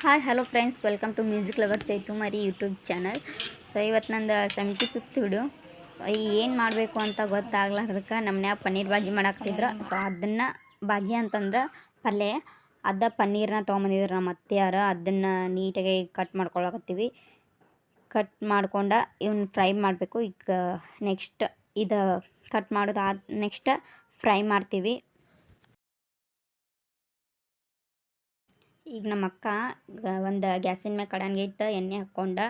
Hi hello friends welcome to music lover Chaitu ಮರಿ YouTube channel so ಇವತ್ತು ನಂದು seventy fifth video so ಏನು ಮಾಡಬೇಕು ಅಂತ ಗೊತ್ತಾಗ್ಲಾರ್ದಕ್ಕೆ ನಮ್ಮನ್ಯಾಗ ಪನ್ನೀರ್ ಬಾಜಿ ಮಾಡಾಕ್ತಿದ್ರು ಸೊ ಅದನ್ನು ಬಾಜಿ ಅಂತಂದ್ರೆ ಪಲ್ಯ ಅದ ಪನ್ನೀರನ್ನ ತೊಗೊಂಬಂದಿದ್ರು ನಮ್ಮ ಅತ್ತೆಯಾರು. ಅದನ್ನು ನೀಟಾಗಿ ಕಟ್ ಮಾಡ್ಕೊಳಕತ್ತೀವಿ. ಕಟ್ ಮಾಡ್ಕೊಂಡ ಇವನ್ನ ಫ್ರೈ ಮಾಡಬೇಕು. ಈಗ ನೆಕ್ಸ್ಟ್ ಇದು ಕಟ್ ಮಾಡೋದು ನೆಕ್ಸ್ಟ್ ಫ್ರೈ ಮಾಡ್ತೀವಿ. ಈಗ ನಮ್ಮ ಅಕ್ಕ ಒಂದು ಗ್ಯಾಸಿನ ಮ್ಯಾಗ ಕಡನ್ಗೆ ಇಟ್ಟು, ಎಣ್ಣೆ ಹಾಕ್ಕೊಂಡು,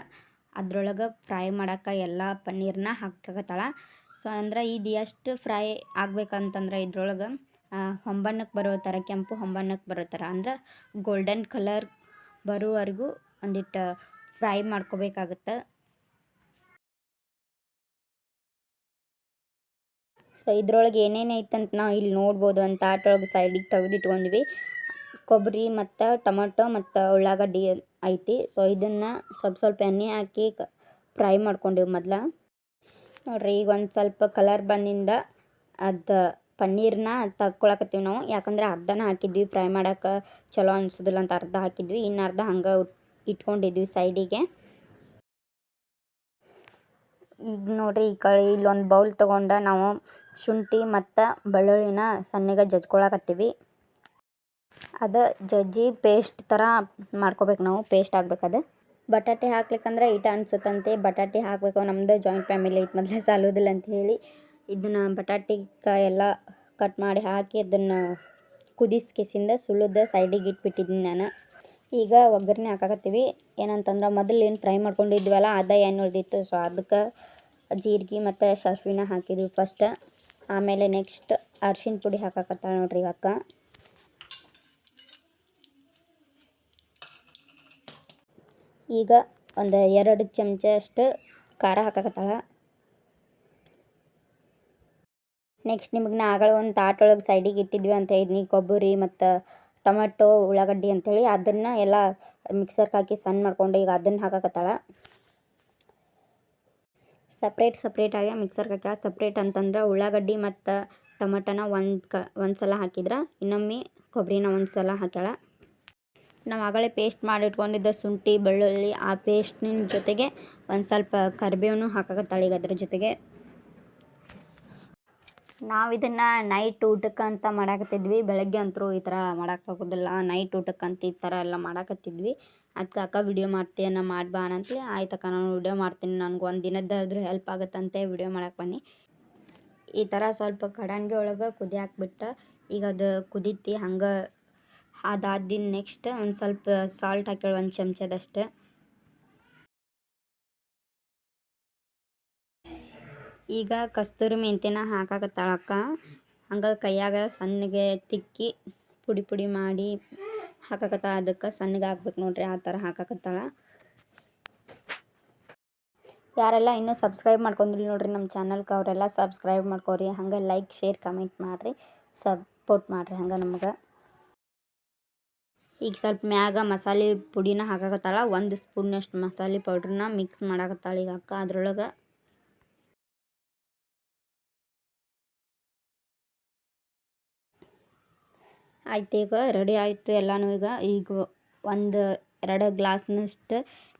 ಅದ್ರೊಳಗೆ ಫ್ರೈ ಮಾಡಕ್ಕೆ ಎಲ್ಲ ಪನ್ನೀರ್ನ ಹಾಕಕತ್ತಾಳ ಸೊ ಅಂದ್ರೆ ಇದು ಎಷ್ಟು ಫ್ರೈ ಆಗ್ಬೇಕಂತಂದ್ರೆ ಇದ್ರೊಳಗೆ ಹೊಂಬಣ್ಣಕ್ಕೆ ಬರೋ ಥರ ಕೆಂಪು ಹೊಂಬಣ್ಣಕ್ಕೆ ಬರೋ ಥರ ಅಂದ್ರೆ ಗೋಲ್ಡನ್ ಕಲರ್ ಬರೋವರೆಗೂ ಒಂದಿಟ್ಟು ಫ್ರೈ ಮಾಡ್ಕೋಬೇಕಾಗತ್ತೆ. ಸೊ ಇದ್ರೊಳಗೆ ಏನೇನು ಐತಂತ ನಾವು ಇಲ್ಲಿ ನೋಡ್ಬೋದು ಅಂತ ಆಟೊಳಗೆ ಸೈಡಿಗೆ ತೆಗೆದಿಟ್ಕೊಂಡ್ವಿ. ಕೊಬ್ಬರಿ ಮತ್ತು ಟೊಮಟೊ ಮತ್ತು ಉಳ್ಳಾಗಡ್ಡಿ ಐತಿ. ಸೊ ಇದನ್ನು ಸ್ವಲ್ಪ ಸ್ವಲ್ಪ ಎಣ್ಣೆ ಹಾಕಿ ಫ್ರೈ ಮಾಡ್ಕೊಂಡೀವಿ ಮೊದ್ಲು. ನೋಡಿರಿ, ಈಗ ಒಂದು ಸ್ವಲ್ಪ ಕಲರ್ ಬಂದಿಂದ ಅದು ಪನ್ನೀರನ್ನ ತಕ್ಕೊಳಕತ್ತೀವಿ ನಾವು. ಯಾಕಂದ್ರೆ ಅರ್ಧನ ಹಾಕಿದ್ವಿ, ಫ್ರೈ ಮಾಡೋಕೆ ಚಲೋ ಅನಿಸೋದಿಲ್ಲ ಅಂತ ಅರ್ಧ ಹಾಕಿದ್ವಿ. ಇನ್ನು ಅರ್ಧ ಹಂಗೆ ಇಟ್ಕೊಂಡಿದ್ವಿ ಸೈಡಿಗೆ. ಈಗ ನೋಡಿರಿ, ಈ ಕಡೆ ಇಲ್ಲೊಂದು ಬೌಲ್ ತೊಗೊಂಡು ನಾವು ಶುಂಠಿ ಮತ್ತು ಬೆಳ್ಳುಳ್ಳಿನ ಸಣ್ಣಗೆ ಜಜ್ಕೊಳಕತ್ತೀವಿ. ಅದು ಜಜ್ಜಿ ಪೇಸ್ಟ್ ಥರ ಮಾಡ್ಕೋಬೇಕು ನಾವು ಪೇಸ್ಟ್ ಆಗ್ಬೇಕು ಅದು ಬಟಾಟೆ ಹಾಕ್ಲಿಕ್ಕಂದ್ರೆ ಇಟ ಅನ್ಸುತ್ತಂತೆ, ಬಟಾಟೆ ಹಾಕಬೇಕು. ನಮ್ದು ಜಾಯಿಂಟ್ ಫ್ಯಾಮಿಲಿ ಐತೆ, ಮೊದಲೇ ಸಾಲೋದಿಲ್ಲ ಅಂತ ಹೇಳಿ ಇದನ್ನು ಬಟಾಟಿಗೆ ಎಲ್ಲ ಕಟ್ ಮಾಡಿ ಹಾಕಿ ಅದನ್ನು ಕುದಿಸ್ಕಿಸಿಂದ ಸುಳ್ಳುದ ಸೈಡಿಗೆ ಇಟ್ಬಿಟ್ಟಿದ್ದೀನಿ ನಾನು. ಈಗ ಒಗ್ಗರಣೆ ಹಾಕಾಕತ್ತೀವಿ. ಏನಂತಂದ್ರೆ ಮೊದಲು ಏನು ಫ್ರೈ ಮಾಡ್ಕೊಂಡಿದ್ವಲ್ಲ, ಅದ ಏನು ಉಳಿದಿತ್ತು? ಸೊ ಅದಕ್ಕೆ ಜೀರಿಗೆ ಮತ್ತು ಸಾಸ್ವಿನ ಹಾಕಿದ್ವಿ ಫಸ್ಟ್ ಆಮೇಲೆ ನೆಕ್ಸ್ಟ್ ಅರ್ಶಿನ ಪುಡಿ ಹಾಕಾಕತ್ತಾಳೆ ನೋಡ್ರಿ ಅಕ್ಕ ಈಗ ಒಂದು ಎರಡು ಚಮಚ ಅಷ್ಟು ಖಾರ ಹಾಕಕತ್ತಾಳ. ನೆಕ್ಸ್ಟ್ ನಿಮಗೆ ನಾ ಆಗಳ ಒಂದು ತಾಟೊಳಗೆ ಸೈಡಿಗೆ ಇಟ್ಟಿದ್ವಿ ಅಂತ ಹೇಳಿದ್ನಿ. ಕೊಬ್ಬರಿ ಮತ್ತು ಟೊಮೆಟೊ, ಉಳ್ಳಾಗಡ್ಡಿ ಅಂಥೇಳಿ ಅದನ್ನು ಎಲ್ಲ ಮಿಕ್ಸರ್ಗೆ ಹಾಕಿ ಸಣ್ಣ ಮಾಡ್ಕೊಂಡು ಈಗ ಅದನ್ನು ಹಾಕಕತ್ತಾಳ. ಸಪ್ರೇಟ್ ಸಪ್ರೇಟಾಗಿ ಮಿಕ್ಸರ್ಗೆ ಹಾಕಿ ಸಪ್ರೇಟ್ ಅಂತಂದ್ರೆ ಉಳ್ಳಾಗಡ್ಡಿ ಮತ್ತು ಟೊಮೆಟೊನ ಒಂದು ಕ ಒಂದು ಸಲ ಹಾಕಿದ್ರೆ, ಇನ್ನೊಮ್ಮೆ ಕೊಬ್ಬರಿನ ಒಂದು ಸಲ ಹಾಕ್ಯಾಳ. ನಾವು ಆಗಲೇ ಪೇಸ್ಟ್ ಮಾಡಿಟ್ಕೊಂಡಿದ್ದ ಶುಂಠಿ, ಬೆಳ್ಳುಳ್ಳಿ ಆ ಪೇಸ್ಟಿನ ಜೊತೆಗೆ ಒಂದು ಸ್ವಲ್ಪ ಕರಿಬೇವನ್ನು ಹಾಕಕತ್ತಾಳೆ ಈಗ ಅದ್ರ ಜೊತೆಗೆ. ನಾವು ಇದನ್ನು ನೈಟ್ ಊಟಕ್ಕೆ ಅಂತ ಮಾಡಾಕತ್ತಿದ್ವಿ. ಬೆಳಗ್ಗೆ ಅಂತರೂ ಈ ಥರ ಮಾಡೋಕ್ಕಾಗೋದಿಲ್ಲ ನೈಟ್ ಊಟಕ್ಕೆ ಅಂತ ಈ ಥರ ಎಲ್ಲ ಮಾಡಾಕತ್ತಿದ್ವಿ. ಅದಕ್ಕೆ ಅಕ್ಕ ವಿಡಿಯೋ ಮಾಡ್ತೀಯನ್ನ ಮಾಡಿ ಬಾ ಆಯ್ತು ಆಯ್ತಕ್ಕ ನಾನು ವಿಡಿಯೋ ಮಾಡ್ತೀನಿ. ನನಗೆ ಒಂದು ದಿನದ್ದಾದ್ರೂ ಹೆಲ್ಪ್ ಆಗುತ್ತಂತೆ. ವಿಡಿಯೋ ಮಾಡಕ್ಕೆ ಬನ್ನಿ. ಈ ಥರ ಸ್ವಲ್ಪ ಕಡನ್ಗೆ ಒಳಗೆ ಕುದಿ ಹಾಕ್ಬಿಟ್ಟು ಈಗ ಅದು ಕುದೀತಿ ಹಂಗೆ ಅದಾದಿನ ನೆಕ್ಸ್ಟ್ ಒಂದು ಸ್ವಲ್ಪ ಸಾಲ್ಟ್ ಹಾಕ್ಯಾಳ ಒಂದು ಚಮಚದಷ್ಟು ಈಗ ಕಸ್ತೂರಿ ಮೆಂತ್ಯನ ಹಾಕಾಕತ್ತಾಳ ಅಕ್ಕ. ಹಂಗೆ ಕೈಯಾಗ ಸಣ್ಣಗೆ ತಿಕ್ಕಿ ಪುಡಿ ಪುಡಿ ಮಾಡಿ ಹಾಕಾಕತ್ತಾಳ. ಅದಕ್ಕೆ ಸಣ್ಣಗೆ ಹಾಕ್ಬೇಕು ನೋಡ್ರಿ, ಆ ಥರ ಹಾಕಾಕತ್ತಾಳ. ಯಾರೆಲ್ಲ ಇನ್ನೂ ಸಬ್ಸ್ಕ್ರೈಬ್ ಮಾಡ್ಕೊಂಡಿಲ್ಲ ನೋಡ್ರಿ ನಮ್ಮ ಚಾನಲ್ಗೆ ಅವರೆಲ್ಲ ಸಬ್ಸ್ಕ್ರೈಬ್ ಮಾಡ್ಕೋರಿ. ಹಂಗೆ ಲೈಕ್ ಶೇರ್ ಕಮೆಂಟ್ ಮಾಡಿರಿ. ಸಪೋರ್ಟ್ ಮಾಡಿರಿ ಹಂಗೆ ನಮ್ಗೆ. ಈಗ ಸ್ವಲ್ಪ ಮ್ಯಾಗ ಮಸಾಲೆ ಪುಡಿನ ಹಾಕಕತ್ತಾಳ, ಒಂದು ಸ್ಪೂನಷ್ಟು ಮಸಾಲೆ ಪೌಡ್ರನ್ನ ಮಿಕ್ಸ್ ಮಾಡಕತ್ತಾಳ ಈಗ ಅಕ್ಕ ಅದ್ರೊಳಗೆ. ಆಯ್ತು ಈಗ ರೆಡಿ ಆಯಿತು ಎಲ್ಲನೂ ಈಗ. ಈಗ ಒಂದು ಎರಡು ಗ್ಲಾಸ್ನಷ್ಟು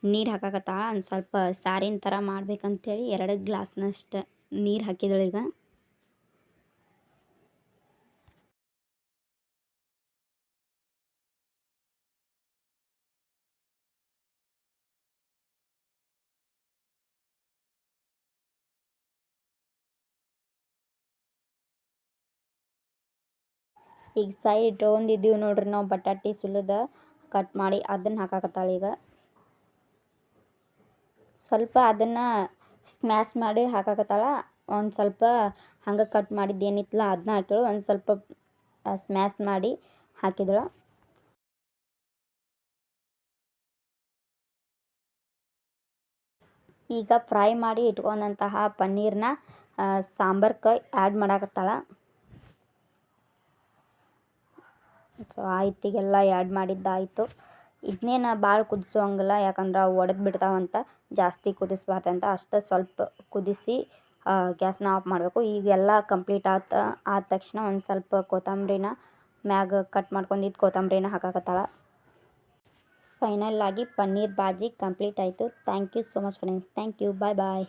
ನೀರು ಹಾಕಕತ್ತಾಳ, ಒಂದು ಸ್ವಲ್ಪ ಸಾರಿನ ಥರ ಮಾಡ್ಬೇಕಂತೇಳಿ ಎರಡು ಗ್ಲಾಸ್ನಷ್ಟು ನೀರು ಹಾಕಿದಳು ಈಗ. ಈಗ ಸೈಡ್ ಇಟ್ಕೊಂಡಿದ್ದೀವಿ ನೋಡ್ರಿ ನಾವು ಬಟಾಟಿ ಸುಲಿದ ಕಟ್ ಮಾಡಿ ಅದನ್ನು ಹಾಕಾಕತ್ತಾಳೆ ಈಗ. ಸ್ವಲ್ಪ ಅದನ್ನು ಸ್ಮ್ಯಾಶ್ ಮಾಡಿ ಹಾಕಾಕತ್ತಾಳ. ಒಂದು ಸ್ವಲ್ಪ ಹಂಗೆ ಕಟ್ ಮಾಡಿದ್ದು ಏನಿತ್ತಲ್ಲ ಅದನ್ನ ಹಾಕಿಳು ಒಂದು ಸ್ವಲ್ಪ ಸ್ಮ್ಯಾಶ್ ಮಾಡಿ ಹಾಕಿದಳು. ಈಗ ಫ್ರೈ ಮಾಡಿ ಇಟ್ಕೊಂಡಂತಹ ಪನ್ನೀರ್ನ ಸಾಂಬಾರ್ಗೆ ಆ್ಯಡ್ ಮಾಡಾಕತ್ತಾಳ. ಸೊ ಆಯ್ತಿಗೆಲ್ಲ ಆ್ಯಡ್ ಮಾಡಿದ್ದಾಯಿತು. ಇದನ್ನೇನು ಭಾಳ ಕುದಿಸೋಂಗಿಲ್ಲ, ಯಾಕಂದ್ರೆ ಅವು ಒಡೆದು ಬಿಡ್ತಾವಂತ ಜಾಸ್ತಿ ಕುದಿಸ್ಬಾರ್ದಂತ ಅಷ್ಟೇ ಸ್ವಲ್ಪ ಕುದಿಸಿ ಗ್ಯಾಸ್ನ ಆಫ್ ಮಾಡಬೇಕು. ಈಗೆಲ್ಲ ಕಂಪ್ಲೀಟ್ ಆತ, ಆದ ತಕ್ಷಣ ಒಂದು ಸ್ವಲ್ಪ ಕೊತ್ತಂಬರಿನ ಮ್ಯಾಗ ಕಟ್ ಮಾಡ್ಕೊಂಡಿದ್ದು ಕೊತ್ತಂಬರಿನ ಹಾಕಾಕತ್ತಾಳ. ಫೈನಲ್ ಆಗಿ ಪನ್ನೀರ್ ಬಾಜಿ ಕಂಪ್ಲೀಟ್ ಆಯಿತು. Thank you so much friends thank you bye bye